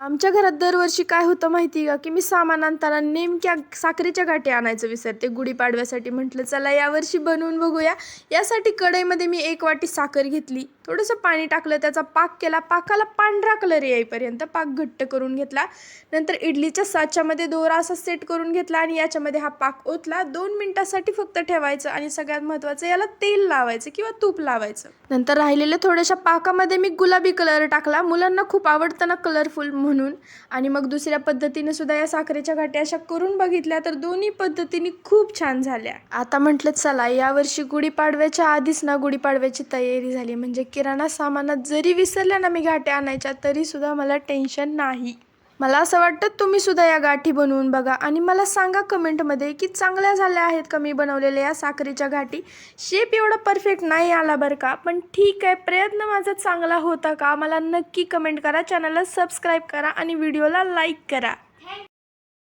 आमच्या घरात दरवर्षी काय होतं माहिती आहे का? की मी सामान आणताना नेमक्या साखरेच्या गाठी आणायचं विसरते. गुढीपाडव्यासाठी म्हटलं चला यावर्षी बनवून बघूया. यासाठी कढईमध्ये मी एक वाटी साखर घेतली. थोडंसं पाणी टाकलं त्याचा पाक केला. पाकाला पांढरा कलर येईपर्यंत पाक घट्ट करून घेतला. नंतर इडलीच्या साच्यामध्ये दोरा असा सेट करून घेतला आणि याच्यामध्ये हा पाक ओतला. दोन मिनटासाठी फक्त ठेवायचं आणि सगळ्यात महत्त्वाचं याला तेल लावायचं किंवा तूप लावायचं. नंतर राहिलेल्या थोड्याशा पाकामध्ये मी गुलाबी कलर टाकला. मुलांना खूप आवडतं ना कलरफुल म्हणून. आणि मग दुसऱ्या पद्धतीने सुद्धा या साखरेच्या गाठी अशा करून बघितल्या तर दोन्ही पद्धतीने खूप छान झाल्या. आता म्हटलं चला यावर्षी गुढीपाडव्याच्या आधीच ना गुढीपाडव्याची तयारी झाली. म्हणजे किराणा सामानात जरी विसरल्या ना मी घाट्या आणायच्या तरी सुद्धा मला टेन्शन नाही. मला असं वाटतं तुम्ही सुद्धा या गाठी बनवून बघा आणि मला सांगा कमेंटमध्ये की चांगल्या झाल्या आहेत का मी बनवलेल्या या साखरेच्या गाठी. शेप एवढा परफेक्ट नाही आला बरं का पण ठीक आहे प्रयत्न माझा चांगला होता का? मला नक्की कमेंट करा चॅनलला सबस्क्राईब करा आणि व्हिडिओला लाईक करा.